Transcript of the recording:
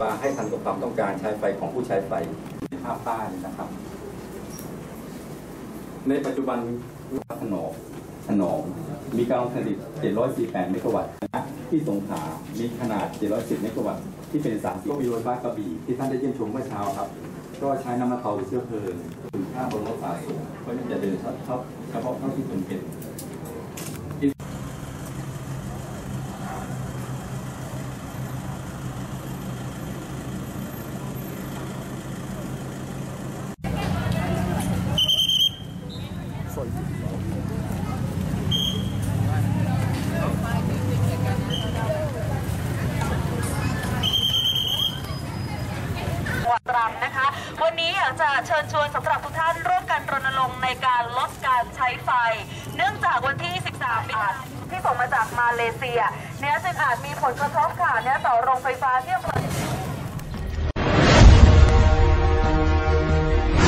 ฟ้าให้ทันกับความต้องการใช้ไฟของผู้ใช้ไฟภาพป้ายนะครับ ในปัจจุบันถนอมถนอมมีกำลังผลิต 748 เมกะวัตต์นะที่สงขลามีขนาด 710 เมกะวัตต์ที่เป็นสามก็มีโรงไฟฟ้ากระบี่ที่ท่านได้เยี่ยมชมเมื่อเช้าครับ ก็ใช้น้ำมันเตาเชื้อเพลิงถึงค่าบนรถไฟก็จะเดินเฉพาะเฉพาะเท่าที่จำเป็น จัวัดตรังนะคะ วันนี้อยากจะเชิญชวนสำหรับทุกท่านร่วมกันรณรงค์ในการลดการใช้ไฟ เนื่องจากวันที่ 13มีนาที่ส่งมาจากมาเลเซีย เนี่ยจึงอาจมีผลกระทบค่ะเนี่ยต่อโรงไฟฟ้าที่อำเภ